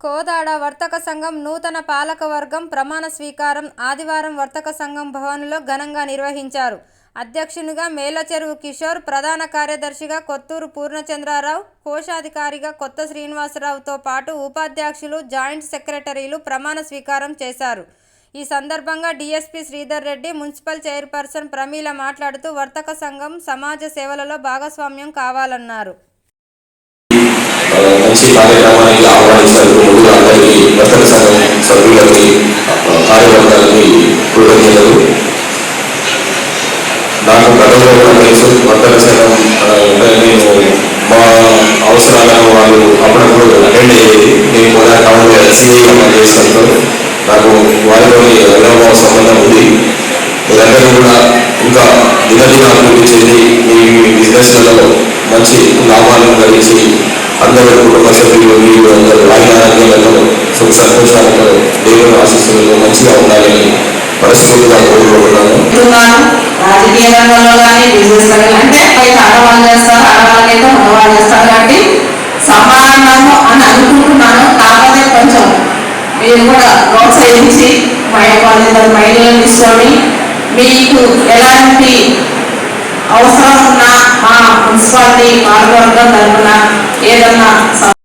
కోదాడ వర్తక సంఘం నూతన పాలకవర్గం ప్రమాణ స్వీకారం ఆదివారం వర్తక సంఘం భవన్లో ఘనంగా నిర్వహించారు. అధ్యక్షునిగా మేలచెరువు కిషోర్ ప్రధాన కార్యదర్శిగా కొత్తూరు పూర్ణచంద్రారావు కోశాధికారిగా కొత్త శ్రీనివాసరావుతో పాటు ఉపాధ్యక్షులు జాయింట్ సెక్రటరీలు ప్రమాణ స్వీకారం చేశారు. ఈ సందర్భంగా DSP Sridhar Reddy municipal chairperson Pramila మాట్లాడుతూ వర్తక సంఘం సమాజ సేవలలో భాగస్వామ్యం కావాలన్నారు. మంచి కార్యక్రమానికి ఆహ్వానించినందుకు ముందుగా అందరికీ వర్తక సంఘం సభ్యులకి కార్యవర్గాలకి కృతజ్ఞతలు నాకు గతంలో కూడా తెలుసు వర్తక సంఘం నేను మా అవసరాలను వాళ్ళు అప్పుడప్పుడు అటెండ్ అయ్యేది నేను కూడా టౌన్లో ఎస్సీగా పనిచేస్తాను నాకు వారితోని అనుభవ సంబంధం ఉంది మీరందరూ కూడా ఇంకా దినదిన అభివృద్ధి చెంది మీ బిజినెస్లలో మంచి అందరూ కుటుంబ సభ్యులు వీళ్ళు అందరూ ఆయురారోగ్యాలతో సుఖ సంతోషాలతో దేవుని ఆశీస్సులతో మంచిగా ఉండాలని మనస్ఫూర్తిగా కోరుకుంటున్నాను రాజకీయ రంగంలో కానీ బిజినెస్ అంటే పైన ఆడవాళ్ళు చేస్తారు ఆడవాళ్ళైతే మగవాళ్ళు చేస్తారు కాబట్టి సమానము అని అనుకుంటున్నాను. కాకపోతే కొంచెం మీరు కూడా ప్రోత్సహించి మా మహిళలను తీసుకొని మీకు ఎలాంటి అవసరం ఉన్నా మా మున్సిపాలిటీ పాల్గొనడం ఏదన్నా